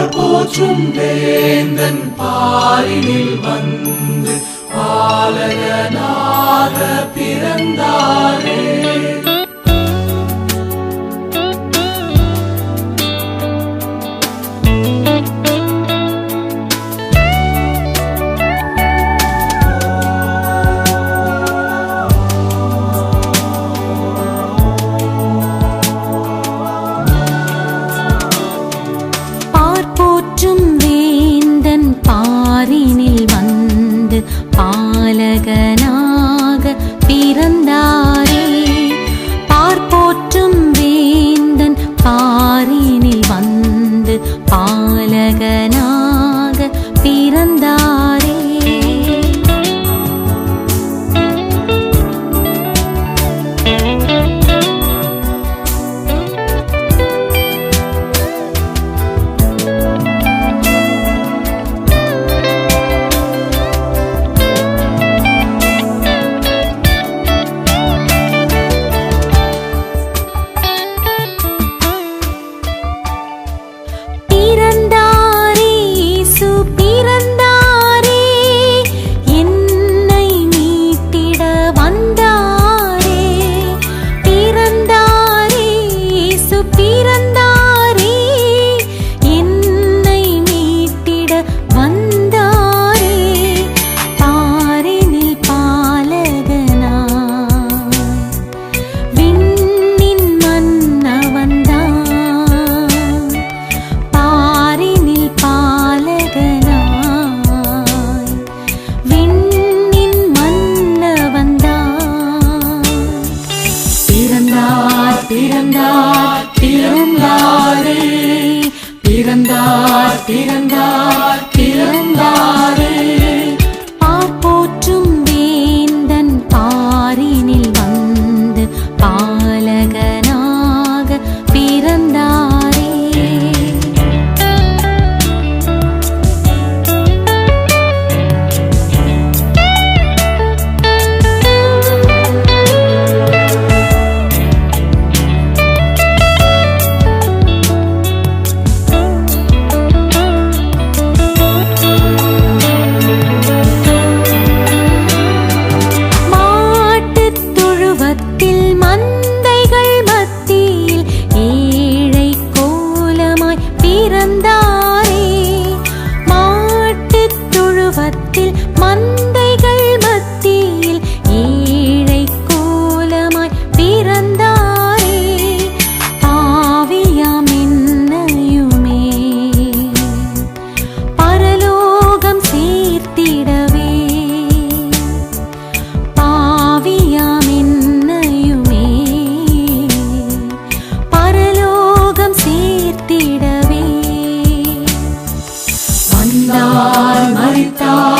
பால் போற்றும் வேந்தன் பாரினில் வந்து பாலகனாக பிறந்தாரே. பிறந்தார் பிறந்தாரே பிறந்தார் பிறந்தார் பிறந்தார் Sita.